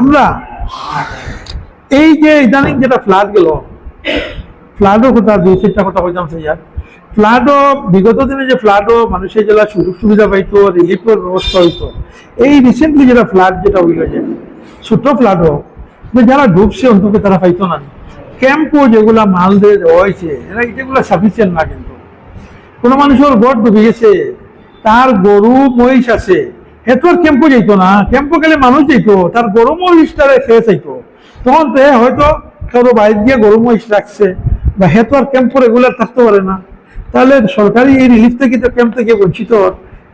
আমরা এই যে ইদানিং যেটা ফ্লাড গেল ফ্লাডও কথা দুই চারটা কথা কইতাম স্যার ফ্লাডও বিগত দিনে যে ফ্লাডও মানুষের জেলা সুযোগ সুবিধা পাইতো রিলিফের ব্যবস্থা হইতো, এই রিসেন্টলি যেটা ফ্লাড যেটা হইল যে, ছোট ফ্লাডও যারা ডুবছে অন্তত তারা পাইতো না। ক্যাম্পও যেগুলা মাল দিয়ে দেওয়া হয়েছে, এরা এগুলো সাফিসিয়েন্ট না কিন্তু। কোনো মানুষের গড় ডুবে গেছে, তার গরু মহিষ আছে হেতো আর ক্যাম্পও যাইতো না ক্যাম্পও গেলে মানুষ যাইতো, তার গরু মহিষটারে খেয়ে চাইতো তখন তো হয়তো কারও বাইরে গিয়ে গরু মহিষ রাখছে, বা হেতো আর ক্যাম্পও রেগুলার থাকতে পারে না। তাহলে সরকারি এই রিলিফ থেকে তো ক্যাম্প থেকে বঞ্চিত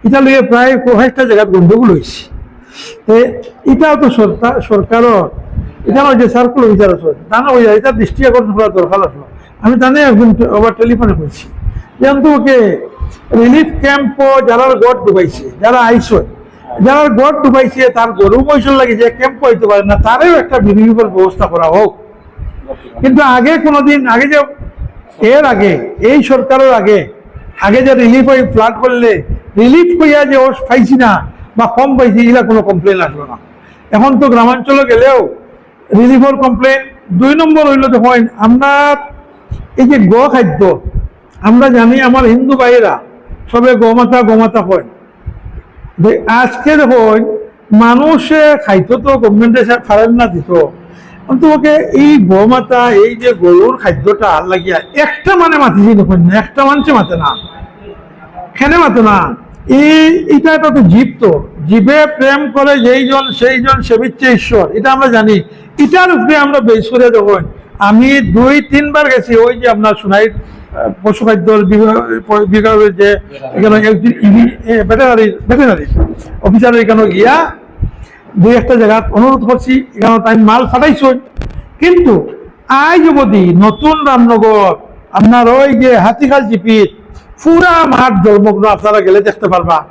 এটা লিয়ে প্রায় কয়েকটা জায়গায় গন্ডগোল হয়েছে। তে এটাও তো সরকার সরকারও এটা আমার যে সার্কুল বিচার আছে জানো ওই এটা দৃষ্টি আকর্ষণ করা দরকার আসলো আমি জানি একজন আবার টেলিফোনে করছি যেমন তো ওকে রিলিফ ক্যাম্প যারা গড় ডুবাইছে, যারা আইসো যারা গড় ডুবাইছে, তার গরু মহিষের লাগে যে ক্যাম্প পারে না, তারও একটা বিনিয়োগের ব্যবস্থা করা হোক কিন্তু আগে কোনোদিন, আগে যে এর আগে, এই সরকারের আগে আগে যে রিলিফ হয়ে ফ্লাট করলে রিলিফ হইয়া যে ও পাইছি না বা কম পাইছি এগুলা কোনো কমপ্লেন আসলো না। এখন তো গ্রামাঞ্চলে গেলেও রিলিফের কমপ্লেন দুই নম্বর হইল দেখুন আমরা এই যে গ খাদ্য আমরা জানি আমার হিন্দু ভাইয়েরা সবে গোমাতা গোমাতা হয়। আজকে দেখুন মানুষে খাইতো তো গভর্নমেন্টে ফারেন না দিত। অন্তকে এই গোমাতা, এই যে গরুর খাদ্যটা লাগিয়া একটা মানে মাতিছি দেখুন না একটা মানুষে মাতে না। খেনে মাতে না? এই, এটা একটা তো জীব তো। জীবে প্রেম করে যেইজন সেইজন সেবিচ্ছে ঈশ্বর, এটা আমরা জানি। এটার উপরে আমরা বেশ করে দেখুন। আমি দুই, তিনবার গেছি, ওই যে আপনার সোনাই পশু খাদ্যর বিভাগ- যে এখানে ভেটেনারি ভেটেনারি অফিসার এখানে গিয়া দুই একটা জায়গা অনুরোধ করছি, এখানে তাই মাল ফাটাইছ কিন্তু আজ অবধি নতুন রামনগর, আপনার ওই যে হাতিখাল জিপির পুরা মাঠ জলমগ্ন আপনারা গেলে দেখতে পারবা।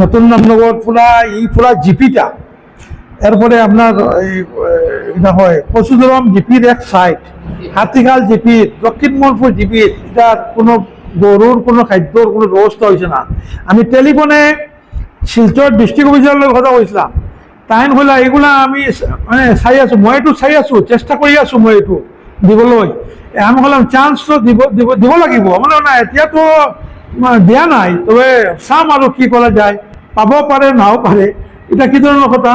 নতুন রামনগর পুরা, এই পুরা জিপিটা। এরপরে আপনার এটা হয়। পশুধরম জিপির এক সাইড হাতিখাল জিপির, দক্ষিণ মনপুর জিপির এটা কোনো গরুর, কোনো খাদ্যর কোনো ব্যবস্থা হয়েছে না। আমি টেলিফোনে শিলচর ডিস্ট্রিক্ট অফিসারের কথা কইছিলাম। তাই হলে এগুলা আমি মানে চাই আছো, মই এইটো চাই আছো, চেষ্টা কৰি আছো মই এইটো দিবলৈ। আমি হলাম চান্স তো দিব দিব দিব লাগিব। মানে না, এতিয়াতো দিয়া নাই। তবে চাম আৰু কি কৰা যায়। পাব পাৰে, নাও পাৰে। এটা কি ধৰণৰ কথা?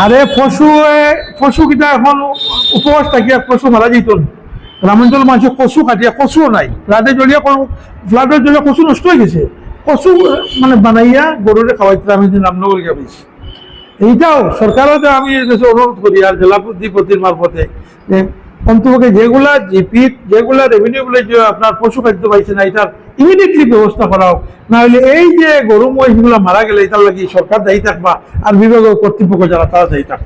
আরে পশুয়ে পশুকিটা এখন উপবাস থাকিয়া পশু মারা যেত গ্রামাঞ্চল মানুষের কচু কাটিয়া পশুও নাই। ফ্লাডের জড়িয়ে ফ্লাডের জড়িয়ে কচু নষ্ট হয়ে গেছে। কচু মানে বানাইয়া গরুরে খাওয়াইতে আমি রামনগর পেয়েছি এইটাও সরকারও আমি অনুরোধ করি আর জেলা প্রতিপতির মারফতে যে অন্তপক্ষে যেগুলা জিপিত, যেগুলা রেভিনিউ বলে যে আপনার পশু খাদ্য পাইছে না, এটার ইমিডিয়েটলি ব্যবস্থা করা হোক। না হলে এই যে গরু মহিষগুলো মারা গেলে এটার লাগি সরকার দায়ী থাকবা আর বিভাগীয় কর্তৃপক্ষ যারা, তারা দায়ী থাকবে।